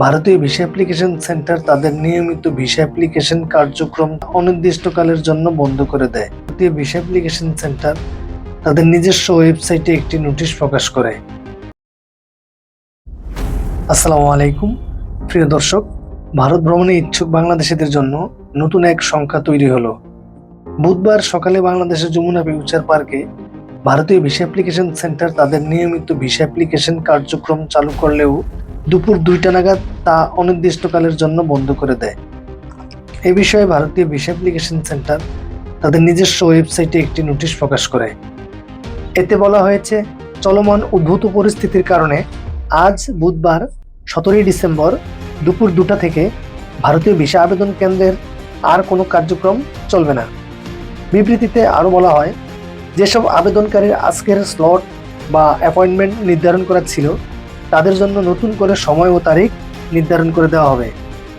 ভারতীয় visa application centre তাদের নিয়মিত ভিসা অ্যাপ্লিকেশন কার্যক্রম অনির্দিষ্টকালের জন্য বন্ধ করে দেয়। ভারতীয় ভিসা অ্যাপ্লিকেশন সেন্টার তাদের নিজস্ব ওয়েবসাইটে একটি নোটিশ প্রকাশ করে। আসসালামু আলাইকুম। প্রিয় দর্শক, ভারত ভ্রমণে ইচ্ছুক বাংলাদেশিদের জন্য নতুন এক সংখ্যা তৈরি হলো। বুধবার সকালে বাংলাদেশের যমুনা ফিউচার পার্কে ভারতীয় ভিসা অ্যাপ্লিকেশন সেন্টার তাদের নিয়মিত ভিসা অ্যাপ্লিকেশন কার্যক্রম চালু করলেও দুপুর দুইটা নাগাদ তা অনির্দিষ্টকালের জন্য বন্ধ করে দেয়। এ বিষয়ে ভারতীয় ভিসা অ্যাপ্লিকেশন সেন্টার তাদের নিজস্ব ওয়েবসাইটে একটি নোটিশ প্রকাশ করে। এতে বলা হয়েছে, চলমান উদ্ভূত পরিস্থিতির কারণে আজ বুধবার সতেরোই ডিসেম্বর দুপুর দুটা থেকে ভারতীয় ভিসা আবেদন কেন্দ্রের আর কোনো কার্যক্রম চলবে না। বিবৃতিতে আরও বলা হয়, যেসব আবেদনকারীর আজকের স্লট বা অ্যাপয়েন্টমেন্ট নির্ধারণ করা ছিল তাদের জন্য নতুন করে সময় ও তারিখ নির্ধারণ করে দেওয়া হবে।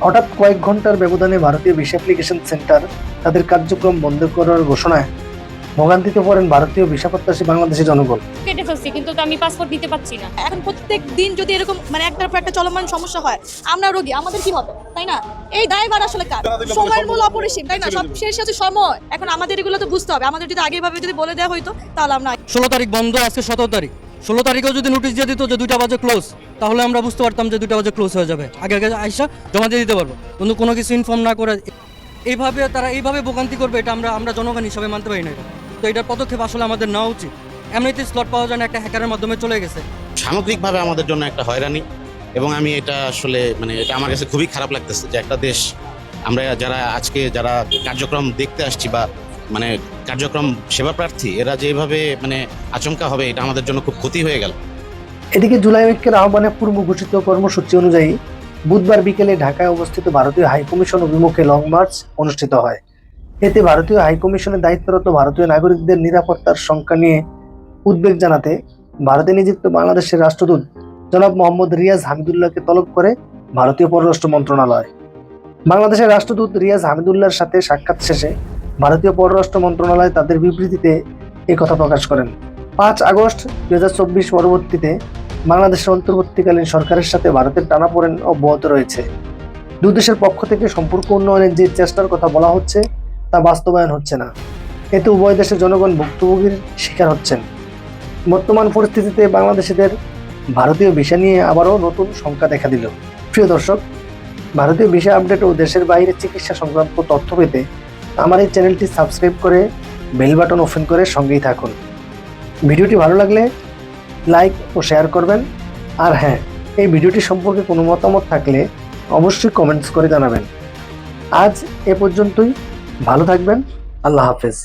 হঠাৎ কয়েক ঘণ্টার ব্যবধানে ভারতীয় ভিসা অ্যাপ্লিকেশন সেন্টার তাদের কার্যক্রম বন্ধ করার ঘোষণায় ভোগান্তিতে পড়েন ভারতীয় ভিসা প্রত্যাশী বাংলাদেশের জনগণ। কেটে ফেলছি কিন্তু আমি পাসপোর্ট নিতে পারছি না। এখন প্রত্যেক দিন যদি এরকম মানে একটার পর একটা চলমান সমস্যা হয় আমরা রোগী আমাদের কি হবে? তাই না? এই দায়ভার আসলে কার? সময়ের মূল অপরিসীম তাই না? সব শেষ আছে সময়। এখন আমাদের এগুলো তো বুঝতে হবে। আমাদের যদি আগে ভাবে যদি বলে দেওয়া হইতো তাহলে আমরা ষোলো তারিখ বন্ধ আজকে সতেরো তারিখ। ষোলো তারিখেও যদি নোটিশ দিয়ে দিত যে দুইটা বাজে ক্লোজ তাহলে আমরা বুঝতে পারতাম যে দুইটা বাজে ক্লোজ হয়ে যাবে। আগে আগে আইসা জমা দিয়ে দিতে পারব। কিন্তু কোনো কিছু ইনফর্ম না করে এইভাবে তারা এইভাবে ভোগান্তি করবে, এটা আমরা আমরা জনগণ হিসাবে মানতে পারি না তো এটার পদক্ষেপ আসলে আমাদের নেওয়া উচিত। এমনিতে স্লট পাওয়া যায় না, একটা হ্যাকারের মাধ্যমে চলে গেছে। সামগ্রিকভাবে আমাদের জন্য একটা হয়রানি, এবং আমি এটা আসলে মানে এটা আমার কাছে খুবই খারাপ লাগতেছে যে একটা দেশ, আমরা যারা আজকে যারা কার্যক্রম দেখতে আসছি বা মানে কার্যক্রম সেবা প্রার্থী, এরা যেভাবে মানে আচমকা হবে, এটা আমাদের জন্য খুব ক্ষতি হয়ে গেল। এদিকে জুলাই ঐক্যের আহ্বানে পূর্ব ঘোষিত কর্মসূচি অনুযায়ী বুধবার বিকেলে ঢাকায় অবস্থিত ভারতীয় হাইকমিশন অভিমুখে লং মার্চ অনুষ্ঠিত হয়। এতে ভারতীয় হাইকমিশনের দায়িত্বরত ভারতীয় নাগরিকদের নিরাপত্তার সংখ্যা নিয়ে উদ্বেগ জানাতে ভারতে নিযুক্ত বাংলাদেশের রাষ্ট্রদূত জনাব মোহাম্মদ রিয়াজ হামিদুল্লাহকে তলব করে ভারতীয় পররাষ্ট্র মন্ত্রণালয়। বাংলাদেশের রাষ্ট্রদূত রিয়াজ হামিদুল্লাহর সাথে সাক্ষাৎ শেষে ভারতীয় পররাষ্ট্র মন্ত্রণালয় তাদের বিবৃতিতে এই কথা প্রকাশ করেন। পাঁচ আগস্ট দু হাজার চব্বিশ পরবর্তীতে বাংলাদেশের অন্তর্বর্তীকালীন সরকারের সাথে ভারতের টানাপোড়েন অব্যাহত রয়েছে। দুদেশের পক্ষ থেকে সম্পর্ক উন্নয়নের যে চেষ্টার কথা বলা হচ্ছে, তা বাস্তবায়ন হচ্ছে না। এতে উভয় দেশের জনগণ ভুক্তভোগীর শিকার হচ্ছেন। বর্তমান পরিস্থিতিতে বাংলাদেশিদের ভারতীয় ভিসা নিয়ে আবারও নতুন সংখ্যা দেখা দিল। প্রিয় দর্শক, ভারতীয় ভিসা আপডেট ও দেশের বাইরে চিকিৎসা সংক্রান্ত তথ্য পেতে আমার এই চ্যানেলটি সাবস্ক্রাইব করে বেল বাটন ওপেন করে সঙ্গেই থাকুন। ভিডিওটি ভালো লাগলে লাইক ও শেয়ার করবেন। আর হ্যাঁ এই ভিডিওটি সম্পর্কে কোনো মতামত থাকলে অবশ্যই কমেন্টস করে জানাবেন। আজ এ পর্যন্তই। ভালো থাকবেন। আল্লাহ হাফেজ।